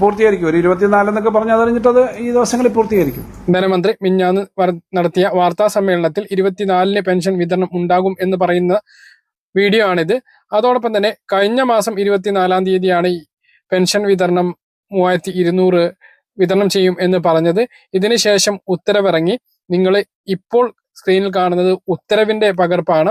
പൂർത്തീകരിക്കും. ഒരു ഇരുപത്തിനാലെന്നൊക്കെ പറഞ്ഞ് പറഞ്ഞു അത് ഈ ദിവസങ്ങളിൽ പൂർത്തീകരിക്കും. ധനമന്ത്രി മിഞ്ഞാന്ന് നടത്തിയ വാർത്താ സമ്മേളനത്തിൽ ഇരുപത്തിനാലിന് പെൻഷൻ വിതരണം ഉണ്ടാകും എന്ന് പറയുന്ന വീഡിയോ ആണിത് അതോടൊപ്പം തന്നെ കഴിഞ്ഞ മാസം ഇരുപത്തിനാലാം തീയതിയാണ് ഈ പെൻഷൻ വിതരണം മൂവായിരത്തി ഇരുന്നൂറ് വിതരണം ചെയ്യും എന്ന് പറഞ്ഞത്. ഇതിനുശേഷം ഉത്തരവിറങ്ങി. നിങ്ങൾ ഇപ്പോൾ സ്ക്രീനിൽ കാണുന്നത് ഉത്തരവിന്റെ പകർപ്പാണ്.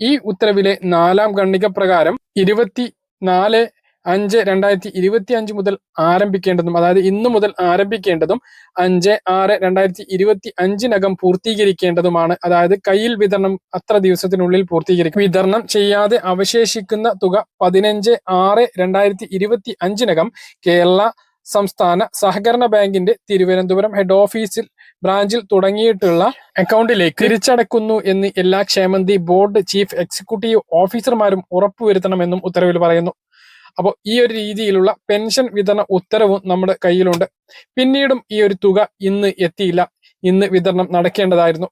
ഈ ഉത്തരവിലെ നാലാം ഖണ്ഡിക പ്രകാരം ഇരുപത്തി നാല് അഞ്ച് രണ്ടായിരത്തി ഇരുപത്തി അഞ്ച് മുതൽ ആരംഭിക്കേണ്ടതും അതായത് ഇന്നു മുതൽ ആരംഭിക്കേണ്ടതും അഞ്ച് ആറ് രണ്ടായിരത്തി ഇരുപത്തി അഞ്ചിനകം പൂർത്തീകരിക്കേണ്ടതുമാണ്. അതായത് കയ്യിൽ വിതരണം അത്ര ദിവസത്തിനുള്ളിൽ പൂർത്തീകരിക്കും. വിതരണം ചെയ്യാതെ അവശേഷിക്കുന്ന തുക പതിനഞ്ച് ആറ് രണ്ടായിരത്തി ഇരുപത്തി അഞ്ചിനകം കേരള സംസ്ഥാന സഹകരണ ബാങ്കിന്റെ തിരുവനന്തപുരം ഹെഡ് ഓഫീസിൽ ബ്രാഞ്ചിൽ തുടങ്ങിയിട്ടുള്ള അക്കൗണ്ടിലേക്ക് തിരിച്ചടക്കുന്നു എന്ന് എല്ലാ ക്ഷേമന്തി ബോർഡ് ചീഫ് എക്സിക്യൂട്ടീവ് ഓഫീസർമാരും ഉറപ്പുവരുത്തണമെന്നും ഉത്തരവിൽ പറയുന്നു. അപ്പോൾ ഈ ഒരു രീതിയിലുള്ള പെൻഷൻ വിതരണ ഉത്തരവും നമ്മുടെ കയ്യിലുണ്ട്. പിന്നീടും ഈ ഒരു തുക ഇന്ന് എത്തിയില്ല. ഇന്ന് വിതരണം നടക്കേണ്ടതായിരുന്നു.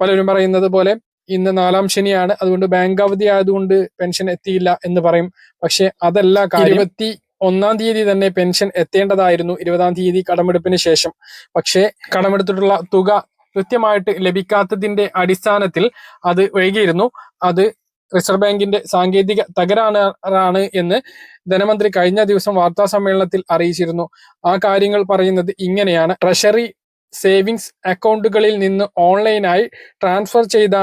പലരും പറയുന്നത് പോലെ ഇന്ന് നാലാം ശനിയാണ്. അതുകൊണ്ട് ബാങ്ക് അവധി ആയതുകൊണ്ട് പെൻഷൻ എത്തിയില്ല എന്ന് പറയും. പക്ഷെ അതല്ല ഇരുപത്തി ഒന്നാം തീയതി തന്നെ പെൻഷൻ എത്തേണ്ടതായിരുന്നു. ഇരുപതാം തീയതി കടമെടുപ്പിന് ശേഷം. പക്ഷേ കടമെടുത്തിട്ടുള്ള തുക കൃത്യമായിട്ട് ലഭിക്കാത്തതിന്റെ അടിസ്ഥാനത്തിൽ അത് വൈകിയിരുന്നു അത് റിസർവ് ബാങ്കിന്റെ സാങ്കേതിക തകരാറാണ് എന്ന് ധനമന്ത്രി കഴിഞ്ഞ ദിവസം വാർത്താ സമ്മേളനത്തിൽ അറിയിച്ചിരുന്നു. ആ കാര്യങ്ങൾ പറയുന്നത് ഇങ്ങനെയാണ്. ട്രഷറി സേവിങ്സ് അക്കൗണ്ടുകളിൽ നിന്ന് ഓൺലൈനായി ട്രാൻസ്ഫർ ചെയ്ത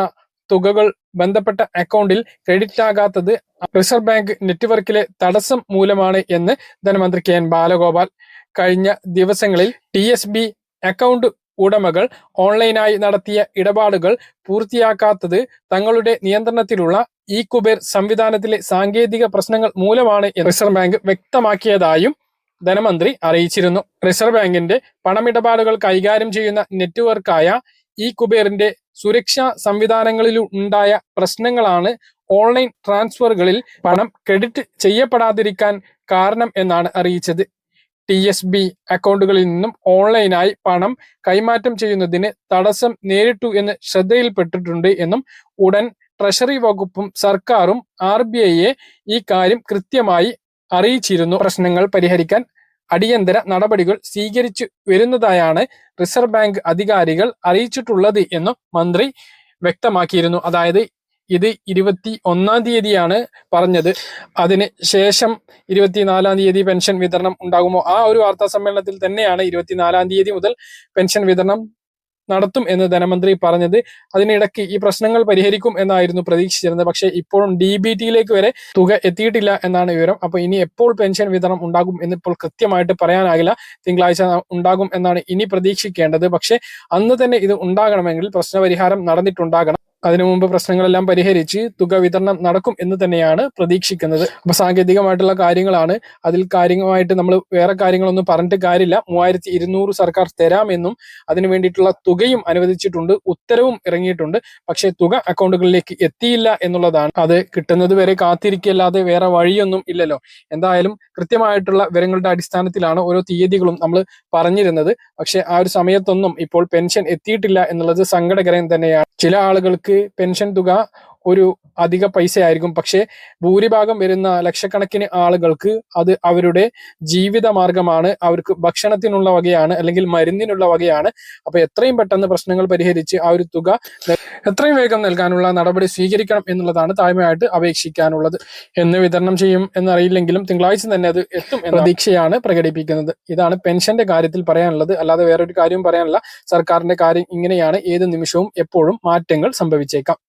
തുകകൾ ബന്ധപ്പെട്ട അക്കൗണ്ടിൽ ക്രെഡിറ്റ് ആകാത്തത് റിസർവ് ബാങ്ക് നെറ്റ്വർക്കിലെ തടസ്സം മൂലമാണ് എന്ന് ധനമന്ത്രി കെ എൻ ബാലഗോപാൽ കഴിഞ്ഞ ദിവസങ്ങളിൽ ടി എസ് ബി അക്കൗണ്ട് ഉടമകൾ ഓൺലൈനായി നടത്തിയ ഇടപാടുകൾ പൂർത്തിയാക്കാത്തത് തങ്ങളുടെ നിയന്ത്രണത്തിലുള്ള ഇ കുബേർ സംവിധാനത്തിലെ സാങ്കേതിക പ്രശ്നങ്ങൾ മൂലമാണ് റിസർവ് ബാങ്ക് വ്യക്തമാക്കിയതായും ധനമന്ത്രി അറിയിച്ചിരുന്നു. റിസർവ് ബാങ്കിന്റെ പണമിടപാടുകൾ കൈകാര്യം ചെയ്യുന്ന നെറ്റ്വർക്കായ ഇ കുബേറിന്റെ സുരക്ഷാ സംവിധാനങ്ങളിലും ഉണ്ടായ പ്രശ്നങ്ങളാണ് ഓൺലൈൻ ട്രാൻസ്ഫറുകളിൽ പണം ക്രെഡിറ്റ് ചെയ്യപ്പെടാതിരിക്കാൻ കാരണം എന്നാണ് അറിയിച്ചത്. ടി എസ് ബി അക്കൗണ്ടുകളിൽ നിന്നും ഓൺലൈനായി പണം കൈമാറ്റം ചെയ്യുന്നതിന് തടസ്സം നേരിട്ടു എന്ന് ശ്രദ്ധയിൽപ്പെട്ടിട്ടുണ്ട് എന്നും ഉടൻ ട്രഷറി വകുപ്പും സർക്കാരും ആർ ബി ഐയെ ഈ കാര്യം കൃത്യമായി അറിയിച്ചിരുന്നു. പ്രശ്നങ്ങൾ പരിഹരിക്കാൻ അടിയന്തര നടപടികൾ സ്വീകരിച്ചു വരുന്നതായാണ് റിസർവ് ബാങ്ക് അധികാരികൾ അറിയിച്ചിട്ടുള്ളത് എന്നും മന്ത്രി വ്യക്തമാക്കിയിരുന്നു. അതായത് ഇത് ഇരുപത്തി ഒന്നാം തീയതിയാണ് പറഞ്ഞത്. അതിന് ശേഷം ഇരുപത്തിനാലാം തീയതി പെൻഷൻ വിതരണം ഉണ്ടാകുമോ? ആ ഒരു വാർത്താ സമ്മേളനത്തിൽ തന്നെയാണ് ഇരുപത്തിനാലാം തീയതി മുതൽ പെൻഷൻ വിതരണം നടത്തും എന്ന് ധനമന്ത്രി പറഞ്ഞത്. അതിനിടയ്ക്ക് ഈ പ്രശ്നങ്ങൾ പരിഹരിക്കും എന്നായിരുന്നു പ്രതീക്ഷിച്ചിരുന്നത്. പക്ഷേ ഇപ്പോഴും ഡി ബി ടിയിലേക്ക് വരെ തുക എത്തിയിട്ടില്ല എന്നാണ് വിവരം. അപ്പൊ ഇനി എപ്പോൾ പെൻഷൻ വിതരണം ഉണ്ടാകും എന്ന് ഇപ്പോൾ കൃത്യമായിട്ട് പറയാനാകില്ല. തിങ്കളാഴ്ച ഉണ്ടാകും എന്നാണ് ഇനി പ്രതീക്ഷിക്കേണ്ടത്. പക്ഷേ അന്ന് തന്നെ ഇത് ഉണ്ടാകണമെങ്കിൽ പ്രശ്നപരിഹാരം നടന്നിട്ടുണ്ടാകണം. അതിനു മുമ്പ് പ്രശ്നങ്ങളെല്ലാം പരിഹരിച്ച് തുക വിതരണം നടക്കും എന്ന് തന്നെയാണ് പ്രതീക്ഷിക്കുന്നത്. അപ്പൊ സാങ്കേതികമായിട്ടുള്ള കാര്യങ്ങളാണ്. അതിൽ കാര്യമായിട്ട് നമ്മൾ വേറെ കാര്യങ്ങളൊന്നും പറഞ്ഞിട്ട് കാര്യമില്ല. മൂവായിരത്തി ഇരുന്നൂറ് സർക്കാർ തരാമെന്നും അതിനു വേണ്ടിയിട്ടുള്ള തുകയും അനുവദിച്ചിട്ടുണ്ട്. ഉത്തരവും ഇറങ്ങിയിട്ടുണ്ട്. പക്ഷേ തുക അക്കൗണ്ടുകളിലേക്ക് എത്തിയില്ല എന്നുള്ളതാണ്. അത് കിട്ടുന്നത് വരെ കാത്തിരിക്കല്ലാതെ വേറെ വഴിയൊന്നും ഇല്ലല്ലോ. എന്തായാലും കൃത്യമായിട്ടുള്ള വിവരങ്ങളുടെ അടിസ്ഥാനത്തിലാണ് ഓരോ തീയതികളും നമ്മൾ പറഞ്ഞിരുന്നത്. പക്ഷേ ആ ഒരു സമയത്തൊന്നും ഇപ്പോൾ പെൻഷൻ എത്തിയിട്ടില്ല എന്നുള്ളത് സങ്കടകരം തന്നെയാണ്. ചില ആളുകൾക്ക് പെൻഷൻ തുക ഒരു അധിക പൈസ ആയിരിക്കും പക്ഷേ ഭൂരിഭാഗം വരുന്ന ലക്ഷക്കണക്കിന് ആളുകൾക്ക് അത് അവരുടെ ജീവിത മാർഗമാണ് അവർക്ക് ഭക്ഷണത്തിനുള്ള വകയാണ് അല്ലെങ്കിൽ മരുന്നിനുള്ള വകയാണ്. അപ്പൊ എത്രയും പെട്ടെന്ന് പ്രശ്നങ്ങൾ പരിഹരിച്ച് ആ ഒരു തുക എത്രയും വേഗം നൽകാനുള്ള നടപടി സ്വീകരിക്കണം എന്നുള്ളതാണ് താഴ്മയായിട്ട് അപേക്ഷിക്കാനുള്ളത്. എന്ന് വിതരണം ചെയ്യും എന്നറിയില്ലെങ്കിലും തിങ്കളാഴ്ച തന്നെ അത് എത്തും എന്ന പ്രതീക്ഷയാണ് പ്രകടിപ്പിക്കുന്നത്. ഇതാണ് പെൻഷന്റെ കാര്യത്തിൽ പറയാനുള്ളത്. അല്ലാതെ വേറൊരു കാര്യവും പറയാനുള്ള സർക്കാരിന്റെ കാര്യം ഇങ്ങനെയാണ്. ഏത് നിമിഷവും എപ്പോഴും മാറ്റങ്ങൾ സംഭവിച്ചേക്കാം.